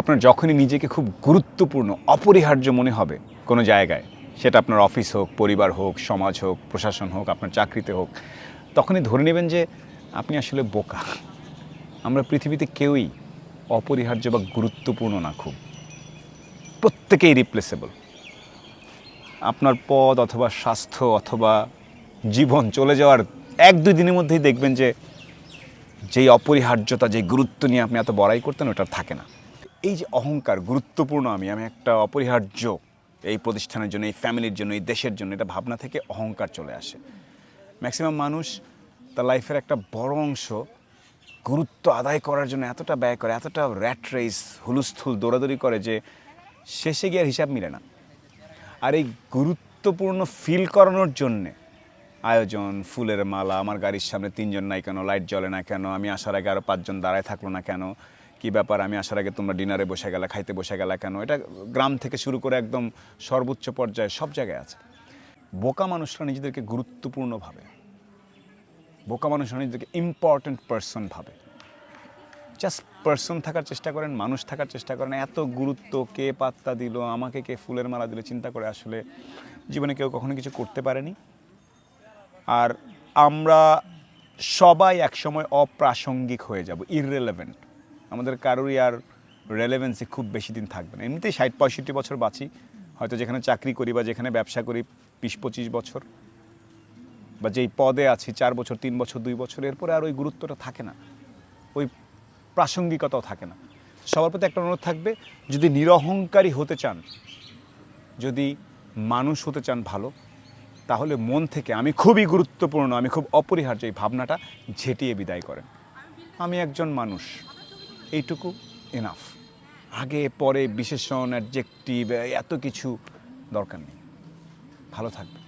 আপনার যখনই নিজেকে খুব গুরুত্বপূর্ণ, অপরিহার্য মনে হবে কোনো জায়গায়, সেটা আপনার অফিস হোক, পরিবার হোক, সমাজ হোক, প্রশাসন হোক, আপনার চাকরিতে হোক, তখনই ধরে নেবেন যে আপনি আসলে বোকা। আমরা পৃথিবীতে কেউই অপরিহার্য বা গুরুত্বপূর্ণ না খুব। প্রত্যেকেই রিপ্লেসেবল আপনার পদ অথবা স্বাস্থ্য অথবা জীবন চলে যাওয়ার এক দুই দিনের মধ্যেই দেখবেন যে যেই অপরিহার্যতা যে গুরুত্ব নিয়ে আপনি এত বড়াই করতেন ওটা থাকে না। এই যে অহংকার গুরুত্বপূর্ণ আমি আমি একটা অপরিহার্য এই প্রতিষ্ঠানের জন্য, এই ফ্যামিলির জন্য, এই দেশের জন্য, এটা ভাবনা থেকে অহংকার চলে আসে। ম্যাক্সিমাম মানুষ তার লাইফের একটা বড় অংশ গুরুত্ব আদায় করার জন্য এতটা ব্যয় করে, এতটা র্যাট রেস হুলুস্থুল, দৌড়াদৌড়ি করে যে শেষে গিয়ে হিসাব মিলে না। আর এই গুরুত্বপূর্ণ ফিল করানোর জন্যে আয়োজন, ফুলের মালা, আমার গাড়ির সামনে তিনজন নাই কেন লাইট জ্বলে না কেন, আমি আসার আগে আরও পাঁচজন দাঁড়ায় থাকল না কেন কি ব্যাপার? আমি আসার আগে তোমরা ডিনারে বসে গেলে, খাইতে বসে গেলে কেন? এটা গ্রাম থেকে শুরু করে একদম সর্বোচ্চ পর্যায়ে সব জায়গায় আছে। বোকা মানুষরা নিজেদেরকে গুরুত্বপূর্ণ ভাবে। বোকা মানুষরা নিজেদেরকে ইম্পর্ট্যান্ট পার্সন ভাবে। জাস্ট পার্সন থাকার চেষ্টা করেন, মানুষ থাকার চেষ্টা করেন। এত গুরুত্ব কে পাত্তা দিল, আমাকে কে ফুলের মালা দিল, চিন্তা করে আসলে জীবনে কেউ কখনো কিছু করতে পারেনি। আর আমরা সবাই একসময় অপ্রাসঙ্গিক হয়ে যাব ইররেলেভেন্ট আমাদের কারোরই আর রেলেভেন্সি খুব বেশি দিন থাকবে না। এমনিতেই ষাট পঁয়ষট্টি বছর বাঁচি। হয়তো যেখানে চাকরি করি বা যেখানে ব্যবসা করি, বিশ পঁচিশ বছর। বা যেই পদে আছি, চার বছর, তিন বছর, দুই বছর, এরপরে আর ওই গুরুত্বটা থাকে না। ওই প্রাসঙ্গিকতাও থাকে না। সবার প্রতি একটা অনুরোধ থাকবে, যদি নিরহংকারী হতে চান, যদি মানুষ হতে চান ভালো, তাহলে মন থেকে আমি খুবই গুরুত্বপূর্ণ, আমি খুব অপরিহার্য এই ভাবনাটা ঝেঁটিয়ে বিদায় করেন। আমি একজন মানুষ। এইটুকু এনাফ আগে পরে বিশেষণ অ্যাডজেক্টিভ এত কিছু দরকার নেই। ভালো থাকবে